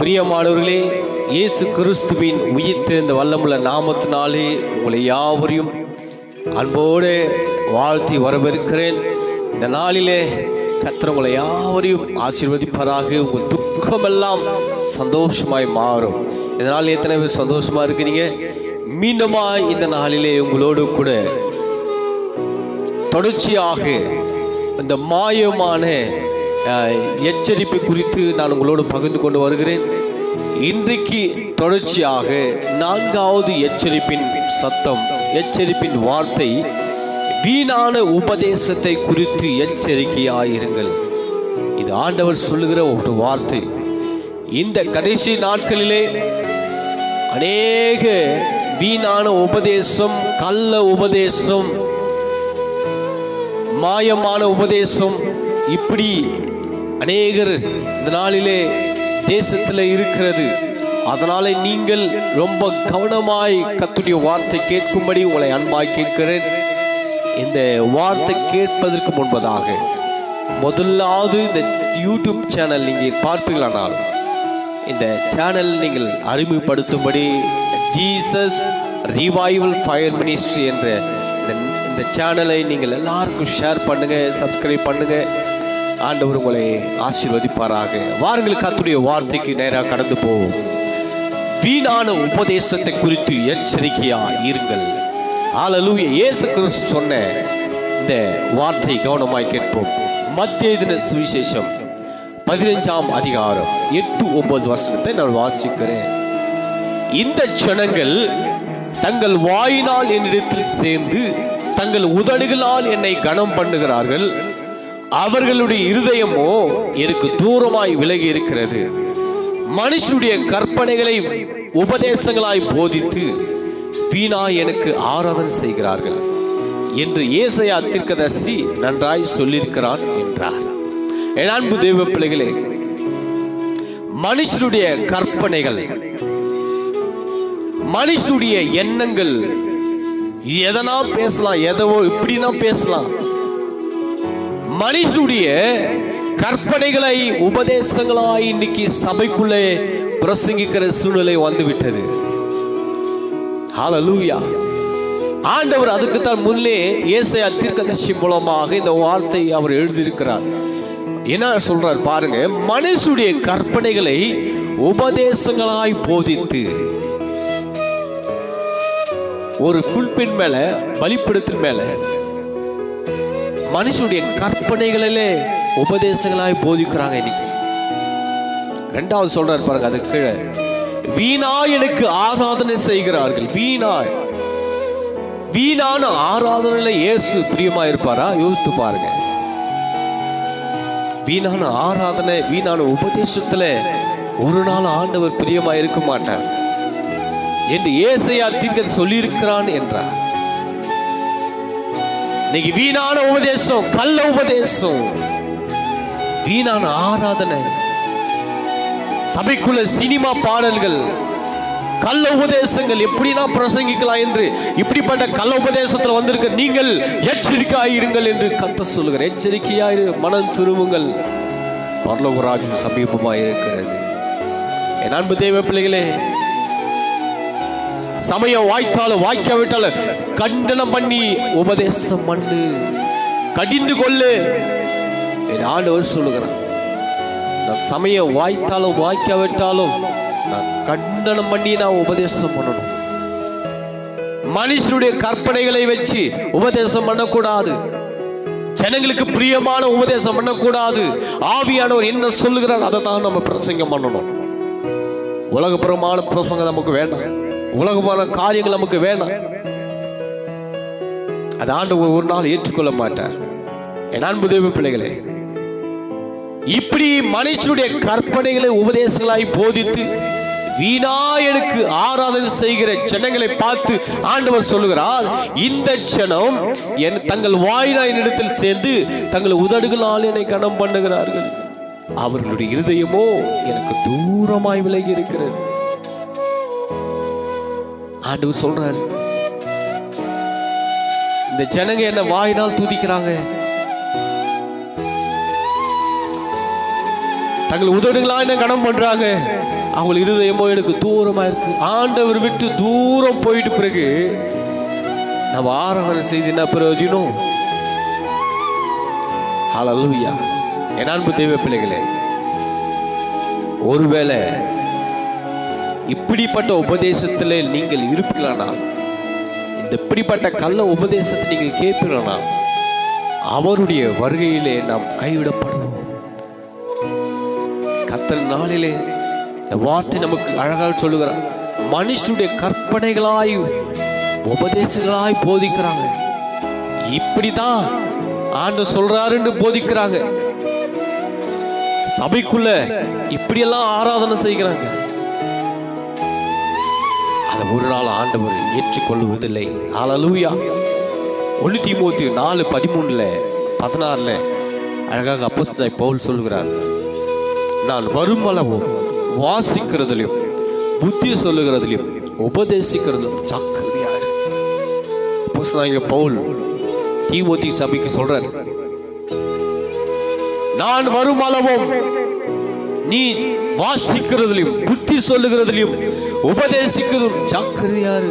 பிரியமானவர்களே இயேசு கிறிஸ்துவின் உயிர் இந்த வல்லமுள்ள நாமத்தினாலே உங்களை யாவரையும் அன்போடு வாழ்த்தி வரவேற்கிறேன். இந்த நாளிலே கர்த்தர் உங்களை யாவரையும் ஆசீர்வதிப்பதாக உங்கள் துக்கமெல்லாம் சந்தோஷமாய் மாறும். இந்த எத்தனை பேர் சந்தோஷமாக இருக்கிறீங்க? மீண்டுமா இந்த நாளிலே உங்களோடு கூட தொடர்ச்சியாக இந்த மாயமான எச்சரிப்பு குறித்து நான் உங்களோடு பகிர்ந்து கொண்டு வருகிறேன். இன்றைக்கு தொடர்ச்சியாக நான்காவது எச்சரிப்பின் சத்தம் எச்சரிப்பின் வார்த்தை வீணான உபதேசத்தை குறித்து எச்சரிக்கையாயிருங்கள். இது ஆண்டவர் சொல்லுகிற ஒரு வார்த்தை. இந்த கடைசி நாட்களிலே அநேக வீணான உபதேசம் கள்ள உபதேசம் மாயமான உபதேசம் இப்படி அநேகர் இந்த நாளிலே தேசத்தில் இருக்கிறது. அதனால நீங்கள் ரொம்ப கவனமாய் கத்துடைய வார்த்தை கேட்கும்படி உங்களை அன்பாய் கேட்கிறேன். இந்த வார்த்தை கேட்பதற்கு முன்பதாக முதலாவது இந்த யூடியூப் சேனல் நீங்கள் பார்ப்பீர்களானால் இந்த சேனல் நீங்கள் அறிமுகப்படுத்தும்படி ஜீசஸ் ரிவைவல் ஃபயர் மினிஸ்ட்ரி என்ற இந்த இந்த சேனலை நீங்கள் எல்லாருக்கும் ஷேர் பண்ணுங்கள் சப்ஸ்கிரைப் பண்ணுங்கள் ஆண்டவர் உங்களை ஆசீர்வதிப்பாராக. வாருங்கள் கத்துடைய வார்த்தைக்கு நேராக கடந்து போவோம். வீணான உபதேசத்தை குறித்து எச்சரிக்கையா இருங்கள். ஆலலூய இயேசு கிறிஸ்து சொன்ன இந்த வார்த்தை கவனமாய் கேட்போம். மத்திய தின சுவிசேஷம் பதினைஞ்சாம் அதிகாரம் எட்டு ஒன்பது வசனத்தை நான் வாசிக்கிறேன். இந்த ஜனங்கள் தங்கள் வாயினால் என்னிடத்தில் சேர்ந்து தங்கள் உதடுகளால் என்னை கனம் பண்ணுகிறார்கள் அவர்களுடைய இருதயமோ எனக்கு தூரமாய் விலகி இருக்கிறது. மனுஷனுடைய கற்பனைகளை உபதேசங்களாய் போதித்து வீணா எனக்கு ஆராதனை செய்கிறார்கள் என்று ஏசையா தீர்க்கதரிசி நன்றாய் சொல்லியிருக்கிறான் என்றார். என் அன்பு தெய்வ பிள்ளைகளே மனுஷனுடைய கற்பனைகள் மனுஷனுடைய எண்ணங்கள் எதனா பேசலாம் எதவோ இப்படினா பேசலாம். மனுஷனுடைய கற்பனைகளை உபதேசங்களாய் இன்னைக்கு சபைக்குள்ளே பிரசங்கிக்கிற சூழ்நிலை வந்துவிட்டது. ஹalleluya ஆண்டவர் அதுக்கு தான் முன்னே ஏசையா தீர்க்கதரிசி மூலமாக இந்த வார்த்தை அவர் எழுதியிருக்கிறார். என்ன சொல்றார் பாருங்க மனுஷுடைய கற்பனைகளை உபதேசங்களாய் போதித்து ஒரு ஃபுல்பின் மேல பலிப்பிடத்தின் மேல மனுஷனுடைய கற்பனைகளிலே உபதேசங்களாய் போதிக்கிறாங்க இன்னைக்கு. ரெண்டாவது சொல்றாரு பாருங்க அது கீழே. வீணா எனக்கு ஆராதனை செய்கிறார்கள். வீணாய். வீணான ஆராதனையில இயேசு பிரியமா இருப்பாரா யோசித்து பாருங்க. வீணான ஆராதனை வீணான உபதேசத்துல ஒரு நாள் ஆண்டவர் பிரியமா இருக்க மாட்டார். என்று ஏசையா தீர்க்க சொல்லியிருக்கிறான் என்றார். இன்னைக்கு வீணான உபதேசம் கள்ள உபதேசம். வீணான ஆராதனை. சபைக்குள்ள சினிமா பாடல்கள் கள்ள உபதேசங்கள் எப்படினா பிரசங்கிக்கலாம் என்று இப்படிப்பட்ட கள்ள உபதேசத்தில் வந்திருக்க நீங்கள் எச்சரிக்கையாயிருங்கள் என்று கத்த சொல்லுகிற எச்சரிக்கையாயிரு மனம் திரும்புங்கள். பரலோகராஜு சமீபமாக இருக்கிறது என் அன்பு தேவ பிள்ளைகளே சமயம் வாய்த்தாலும் வாய்க்காவிட்டாலும் கண்டனம் பண்ணி உபதேசம் பண்ணு. கடிந்து கொள்ளு. என் ஆண்டவர் சொல்லுகிறான் நான் சமயம் வாய்த்தாலும் வாய்க்காவிட்டாலும் நான் கண்டனம் பண்ணி நான் உபதேசம் பண்ணணும். மனுஷனுடைய கற்பனைகளை வச்சு உபதேசம் பண்ணக்கூடாது. ஜனங்களுக்கு பிரியமான உபதேசம் பண்ணக்கூடாது. ஆவியானவர் என்ன சொல்லுகிறார் அதை தான் நம்ம பிரசங்கம் பண்ணணும். உலகபுறமான பிரசங்கம் நமக்கு வேண்டாம். உலகமான காரியங்கள் நமக்கு வேணாம். அது ஆண்டு ஒரு நாள் ஏற்றுக்கொள்ள மாட்டார். என் அன்பு தெய்வ பிள்ளைகளே இப்படி மனுஷனுடைய கற்பனைகளை உபதேசங்களாய் போதித்து வீணா எனக்கு ஆராதனை செய்கிற ஜனங்களை பார்த்து ஆண்டவர் சொல்லுகிறார் இந்த ஜனம் என் தங்கள் வாயினா என்னிடத்தில் சேர்ந்து தங்கள் உதடுகளால் என்னை கணம் பண்ணுகிறார்கள். அவர்களுடைய இருதயமோ எனக்கு தூரமாய் விலகி இருக்கிறது. ஆண்டவர் சொல்றாரு. இந்த ஜனங்க என்ன வாயினால் துதிக்கிறாங்க? தங்கள் உதடுகளா என்ன கனம் பண்றாங்க? அவங்க இருதயமோ எனக்கு தூரமா இருக்கு. ஆண்டவர் விட்டு தூரம் போயிட்டு பிறகு நம்ம ஆராதனை செய்து என்ன பிரயோஜனம்? ஹalleluya என் அன்பு தெய்வ பிள்ளைகளே ஒருவேளை இப்படிப்பட்ட உபதேசத்தில் நீங்கள் இருப்பீர்களானால் இந்த இப்படிப்பட்ட கள்ள உபதேசத்தை நீங்கள் கேட்பீர்களானால் அவருடைய வருகையிலே நாம் கைவிடப்படுவோம். கத்தல் நாளிலே இந்த வார்த்தை நமக்கு அழகாக சொல்லுகிறார். மனுஷனுடைய கற்பனைகளாய் உபதேசங்களாய் போதிக்கிறாங்க. இப்படிதான் ஆண்டு சொல்றாருன்னு போதிக்கிறாங்க. சபைக்குள்ள இப்படியெல்லாம் ஆராதனை செய்கிறாங்க. அதை ஒரு நாள் ஆண்டவர் ஏற்றுக்கொள்வதில்லை ஹalleluya. ஒன்று தீமோத்தி நாலு பதிமூணுல பதினாறுல அழகாக அப்போஸ்தலன் பவுல் சொல்கிறார் நான் வருமளவும் வாசிக்கிறதுலையும் புத்தி சொல்லுகிறதுலையும் உபதேசிக்கிறதும் ஜாக்கிரதையாரு அப்போஸ்தலனாகிய பவுல் தீமோத்தி சபைக்கு சொல்றார். நான் வருமளவும் நீ வாசிக்கிறதுலையும் புத்தி சொல்லுகிறதுலையும் உபதேசிக்கிறதும் ஜாக்கிரதையாரு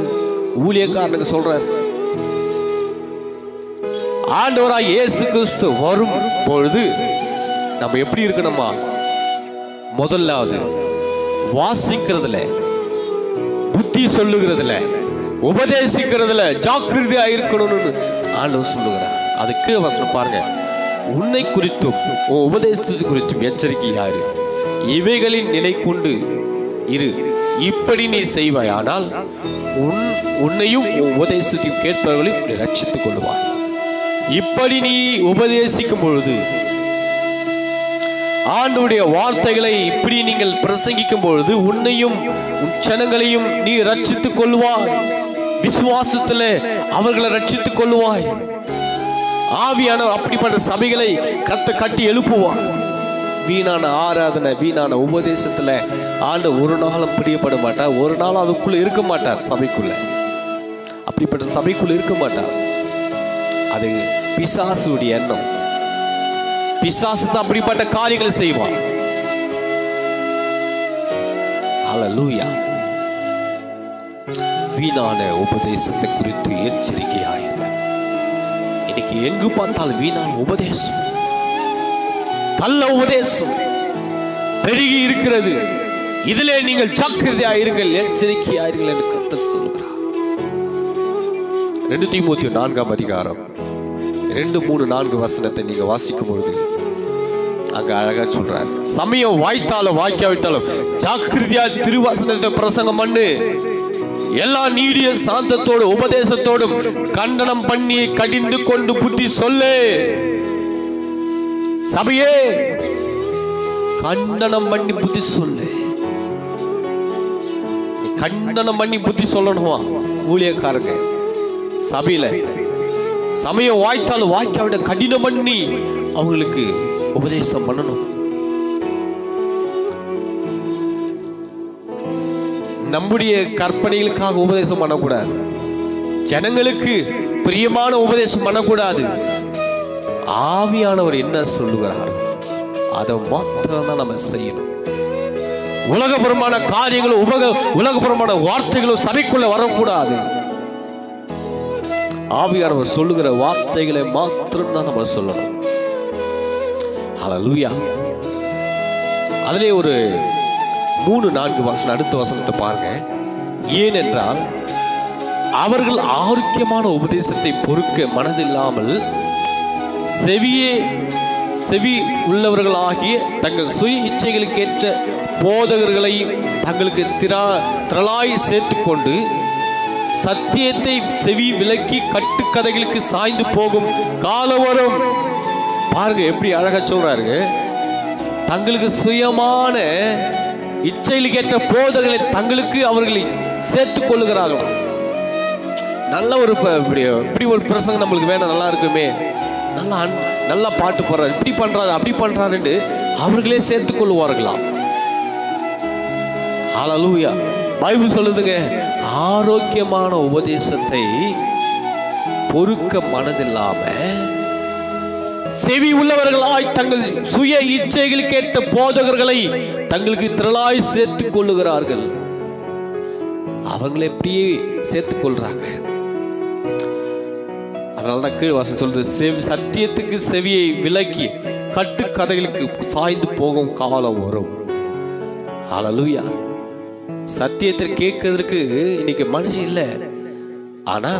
ஊழியக்காரனுக்கு சொல்றார். ஆண்டவராய் இயேசு கிறிஸ்து வரும் பொழுது நம்ம எப்படி இருக்கணுமா? முதலாவது வாசிக்கிறதுல புத்தி சொல்லுகிறதுல உபதேசிக்கிறதுல ஜாக்கிரதையா இருக்கணும்னு ஆண்டவர் சொல்லுகிறார். அது கீழே வசனம் பாருங்க. உன்னை குறித்தும் உன் உபதேசத்தை குறித்தும் எச்சரிக்கையாரு. இவைகளின் நிலை கொண்டு இரு இப்படி நீ செய்வாயானால் உன் உன்னையும் உபதேசத்தையும் கேட்பவர்களையும் ரட்சித்துக் கொள்வார் இப்படி நீ உபதேசிக்கும் பொழுது ஆண்டுடைய வார்த்தைகளை இப்படி நீங்கள் பிரசங்கிக்கும் பொழுது உன்னையும் உன் ஜனங்களையும் நீ ரட்சித்துக் கொள்வாய். விசுவாசத்துல அவர்களை ரட்சித்துக் கொள்வாய். ஆவியான அப்படிப்பட்ட சபைகளை கத்த கட்டி எழுப்புவார். வீணான ஆராதனை வீணான உபதேசத்துல ஆண்டு ஒரு நாளும் பிரியப்பட மாட்டார். ஒரு நாள் அதுக்குள்ள இருக்க மாட்டார் சபைக்குள்ளே. அப்படிப்பட்ட சபைக்குள்ளே இருக்க மாட்டார். அது பிசாசுடைய எண்ணம். பிசாசு தான் அப்படிப்பட்ட காரியங்களை செய்வான் அலலூயா வீணான உபதேசத்தை குறித்து எச்சரிக்கையாயிருங்க இன்னைக்கு எங்கு பார்த்தாலும் வீணான உபதேசம். நல்ல உபதேசம். பெருகி இருக்கிறது. இதிலே நீங்கள் ஜாக்கிரதையாயிருங்கள் எச்சரிக்கையாயிருங்கள் என்று கத்த சொல்லுகிறார். ரெண்டு தீமூத்தி நான்காம் அதிகாரம். ரெண்டு மூணு நான்கு வசனத்தை நீங்க வாசிக்கும் பொழுது அங்க அழகா சொல்றாரு. சமயம் வாய்த்தாலும் வாய்க்காவிட்டாலும் ஜாக்கிரதையா திருவசனத்தை பிரசங்கம் பண்ணு. எல்லா நீடிய சாந்தத்தோடு உபதேசத்தோடும் கண்டனம் பண்ணி கடிந்து கொண்டு புத்தி சொல்லு. சபையே. கண்டனம் பண்ணி புத்தி சொல்லு. கண்டனம் பண்ணி புத்தி சொல்லணுமா? ஊழியக்காரங்க சபையில. சமயம் வாய்த்தாலும் வாய்க்காவிட கடினம் பண்ணி அவங்களுக்கு உபதேசம் பண்ணணும். நம்முடைய கற்பனைகளுக்காக உபதேசம் பண்ணக்கூடாது. ஜனங்களுக்கு பிரியமான உபதேசம் பண்ணக்கூடாது. ஆவியானவர் என்ன சொல்லுகிறார் அதை மாத்திரம் தான் நம்ம செய்யணும். உலகபுறமான காரியங்களும் உலக உலகபுறமான வார்த்தைகளும் சபைக்குள்ள வரக்கூடாது. ஆவியானவர் சொல்லுகிற வார்த்தைகளை மாத்திரம் தான் நம்ம சொல்லணும். அலலுயா அதிலே ஒரு மூணு நான்கு வசனம் அடுத்த வசனத்தை பாருங்க. ஏனென்றால் அவர்கள் ஆரோக்கியமான உபதேசத்தை பொறுக்க மனதில்லாமல் செவியே செவி உள்ளவர்களாகிய தங்கள் சுய இச்சைகளுக்கேற்ற போதகர்களை தங்களுக்கு திரா திரளாய் சேர்த்து கொண்டு சத்தியத்தை செவி விலக்கி கட்டுக்கதைகளுக்கு சாய்ந்து போகும் காலம் வரும் பாருங்க எப்படி அழகா சொல்றாரு. தங்களுக்கு சுயமான இச்சைகளுக்கேற்ற போதகர்களை போதகளை தங்களுக்கு அவர்களை சேர்த்து கொள்ளுகிறார்கள். நல்ல ஒரு இப்படி இப்படி ஒரு பிரசங்கம் நம்மளுக்கு வேணும் நல்லா இருக்குமே. நல்லா நல்லா பாட்டு போடுறாரு. இப்படி பண்றாரு அப்படி பண்றாருன்னு அவர்களே சேர்த்து கொள்வார்களாம். ஹalleluya. பைபிள் சொல்லுதுங்க ஆரோக்கியமான உபதேசத்தை பொறுக்க மனதில்லாம செவி உள்ளவர்களாய் தங்கள் சுய இச்சைகள் கேட்ட போதகர்களை தங்களுக்கு திரளாய் சேர்த்துக் கொள்ளுகிறார்கள். அவங்களை எப்படியே சேர்த்துக் கொள்றாங்க. அதனாலதான் கீழ் வாசம் சொல்றது செவி சத்தியத்துக்கு செவியை விலக்கி கட்டு கதைகளுக்கு சாய்ந்து போகும் காலம் வரும். அழலுயா சத்தியத்தை கேட்கறதுக்கு இன்னைக்கு மனுஷன் இல்லை. ஆனா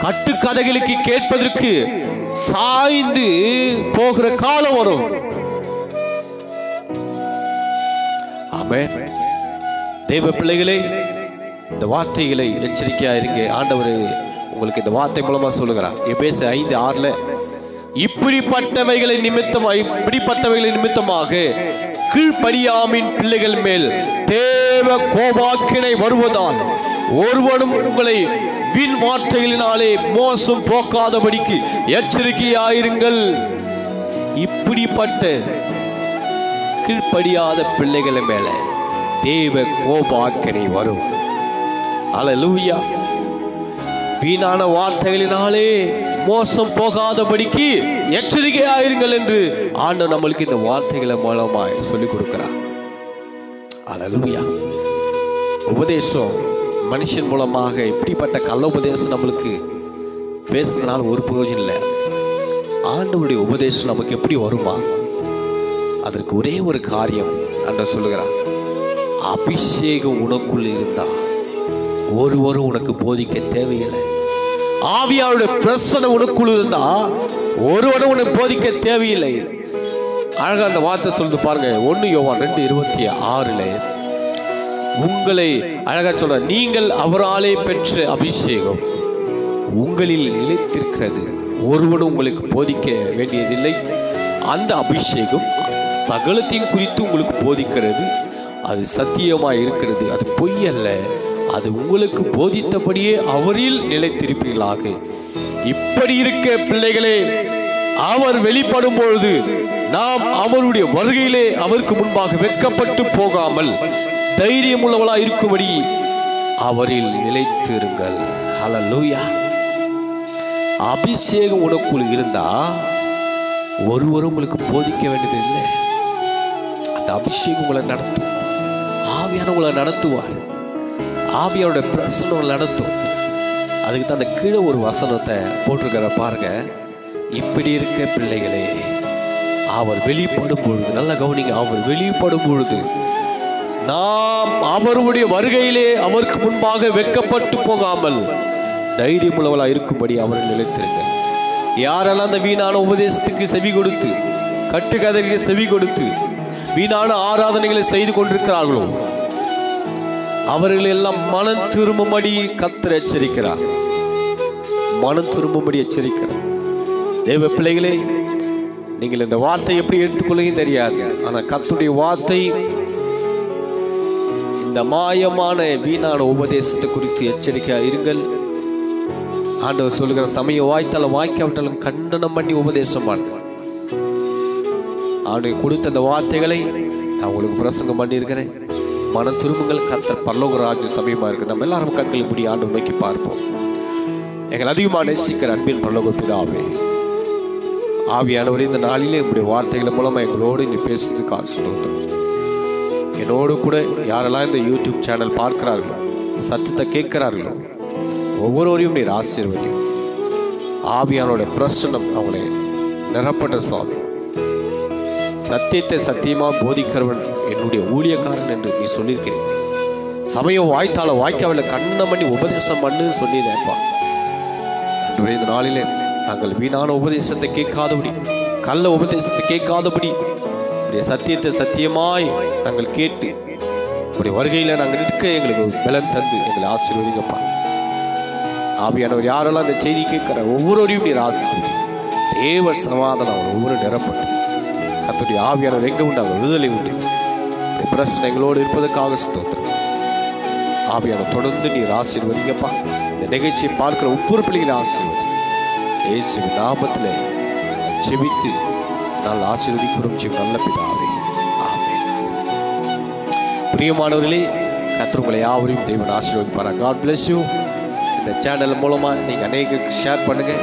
கட்டு கதைகளுக்கு கேட்பதற்கு சாய்ந்து போகிற காலம் வரும். ஆமென். தெய்வ பிள்ளைகளே இந்த வார்த்தைகளை எச்சரிக்கையா இருங்க. ஆண்டவர் உங்களுக்கு இந்த வார்த்தை மூலமா சொல்லுகிறார். எபேச ஐந்து ஆறுல இப்படிப்பட்டவைகளை நிமித்தம் இப்படிப்பட்டவைகளை நிமித்தமாக கீழ்படியாமின் பிள்ளைகள் மேல் தேவ கோபாக்கினை வருவதால் ஒருவனும் உங்களை வீண் வார்த்தைகளினாலே மோசம் போக்காதபடிக்கு எச்சரிக்கையாயிருங்கள். இப்படிப்பட்ட கீழ்ப்படியாத பிள்ளைகள் மேல தேவ கோபாக்கினை வரும். அலலூயா வீணான வார்த்தைகளினாலே மோசம் போகாதபடிக்கு எச்சரிக்கையாயிருங்கள் என்று ஆண்டவர் நம்மளுக்கு இந்த வார்த்தைகளை மூலமாய் சொல்லிக் கொடுக்கிறார். அல்லேலூயா உபதேசம் மனுஷன் மூலமாக இப்படிப்பட்ட கள்ள உபதேசம் நம்மளுக்கு பேசுறதுனால ஒரு பிரயோஜனம் இல்லை. ஆண்டவருடைய உபதேசம் நமக்கு எப்படி வருமா? அதற்கு ஒரே ஒரு காரியம் ஆண்டவர் சொல்லுகிறார். அபிஷேகம் உனக்குள் இருந்தால். ஒருவரும் உனக்கு போதிக்க தேவையில்லை. ஆவியாருடைய பிரசனை உனக்குள் இருந்தா ஒருவரும் உனக்கு போதிக்க தேவையில்லை. அழகா அந்த வார்த்தை சொல்லுது பாருங்க. ஒன்னு யோவான் ரெண்டு இருபத்தி ஆறுல உங்களை அழகா சொல்ற நீங்கள் அவராலே பெற்ற அபிஷேகம் உங்களில் நிலைத்திருக்கிறது. ஒருவனும் உங்களுக்கு போதிக்க வேண்டியதில்லை. அந்த அபிஷேகம் சகலத்தையும் குறித்து உங்களுக்கு போதிக்கிறது. அது சத்தியமாக இருக்கிறது. அது பொய் அல்ல. அது உங்களுக்கு போதித்தபடியே அவரில் நிலைத்திருப்பீர்களாக. இப்படி இருக்க பிள்ளைகளே அவர் வெளிப்படும் பொழுது நாம் அவருடைய வருகையிலே அவருக்கு முன்பாக வெட்கப்பட்டு போகாமல் தைரியம் உள்ளவளா இருக்கும்படி அவரில் நிலைத்திருங்கள். ஹalleluya அபிஷேகம் உனக்குள் இருந்தா ஒருவரும் உங்களுக்கு போதிக்க வேண்டியது இல்லை. அந்த அபிஷேகம் உங்களை நடத்தும். ஆவியான உங்களை நடத்துவார். ஆவியோட பிரசனம் நடத்தும். அதுக்கு தான் அந்த கீழே ஒரு வசனத்தை போட்டிருக்கிற பாருங்க. இப்படி இருக்க பிள்ளைகளே அவர் வெளிப்படும் பொழுது நல்லா கவனிங்க அவர் வெளிப்படும் பொழுது நாம் அவருடைய வருகையிலே அவருக்கு முன்பாக வெட்கப்பட்டு போகாமல் தைரியமுள்ளவளா இருக்கும்படி அவரை நிலைத்திருங்கள் யாரெல்லாம் அந்த வீணான உபதேசத்துக்கு செவி கொடுத்து கட்டுக்கதைக்கு செவி கொடுத்து வீணான ஆராதனைகளை செய்து கொண்டிருக்கிறார்களோ அவர்கள் எல்லாம் மனம் திரும்பும்படி கத்தர் எச்சரிக்கிறார். மனம் திரும்பும்படி எச்சரிக்கிறார். தேவ பிள்ளைகளே நீங்கள் இந்த வார்த்தை எப்படி எடுத்துக்கொள்ளையும் தெரியாது. ஆனா கத்துடைய வார்த்தை இந்த மாயமான வீணான உபதேசத்தை குறித்து எச்சரிக்கையா இருங்கள். ஆண்டவர் சொல்லுகிற சமயம் வாய்த்தாலும் வாய்க்காவிட்டாலும் கண்டனம் பண்ணி உபதேசம் பண்ணுங்க ஆண்டவர் கொடுத்த அந்த வார்த்தைகளை நான் உங்களுக்கு பிரசங்கம் பண்ணியிருக்கிறேன். மன திரும்புங்கள் கத்தர் பரலோக ராஜ சமயமாக இருக்கு நம்ம எல்லாரும் கண்கள் இப்படி ஆண்டு நோக்கி பார்ப்போம். எங்கள் அதிகமாக நேசிக்கிற அன்பின் பரலோக பிதாவே ஆவியானவர் இந்த நாளிலே இப்படி வார்த்தைகள் மூலமா எங்களோடு நீ பேசுறதுக்கு ஸ்தோத்திரம். என்னோடு கூட யாரெல்லாம் இந்த யூடியூப் சேனல் பார்க்கிறார்களோ சத்தத்தை கேட்கிறார்களோ ஒவ்வொருவரையும் நீர் ஆசீர்வதியும். ஆவியானோட பிரசனம் அவங்களை நிரப்பட்ட சுவாமி. சத்தியத்தை சத்தியமாக போதிக்கிறவன் என்னுடைய ஊழியக்காரன் என்று நீ சொல்லியிருக்கிறேன். சமயம் வாய்த்தால வாய்க்காவில் கண்ணம் பண்ணி உபதேசம் பண்ணுன்னு சொன்னீரேப்பா அன்றைய இந்த நாளிலே நாங்கள் வீணான உபதேசத்தை கேட்காதபடி கள்ள உபதேசத்தை கேட்காதபடி சத்தியத்தை சத்தியமாய் நாங்கள் கேட்டு உடைய வருகையில் நாங்கள் இருக்க எங்களுக்கு ஒரு பலன் தந்து எங்களை ஆசீர்வதிங்கப்பா. ஆவியானவர் யாரெல்லாம் அந்த செய்தி கேட்கிற ஒவ்வொருவரையும் நீர் ஆசீர்வதி. தேவ சமாதானம் ஒவ்வொரு நிரப்பட்டும் கத்துடைய ஆவியானவர் எங்க உண்டு? விடுதலை உண்டு. பிரச்சனை எங்களோடு இருப்பதற்காக ஸ்தோத்திரம். ஆவியான தொடர்ந்து நீர் ஆசீர்வதிங்கப்பா. இந்த நிகழ்ச்சியை பார்க்கிற ஒவ்வொரு பிள்ளைகளை ஆசீர்வதி இயேசு நாமத்தில் நாங்கள் செபித்து நாங்கள் ஆசீர்வதிக்கிறோம். ஜீவ நல்ல பிதாவே. ஆமே பிரியமானவர்களே கர்த்தர் உங்களை யாவரையும் தேவன் ஆசீர்வதிப்பாரா காட் பிளஸ் யூ இந்த சேனல் மூலமா நீங்க அநேக ஷேர் பண்ணுங்க.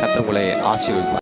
கர்த்தர் உங்களை ஆசீர்வதிப்பார்.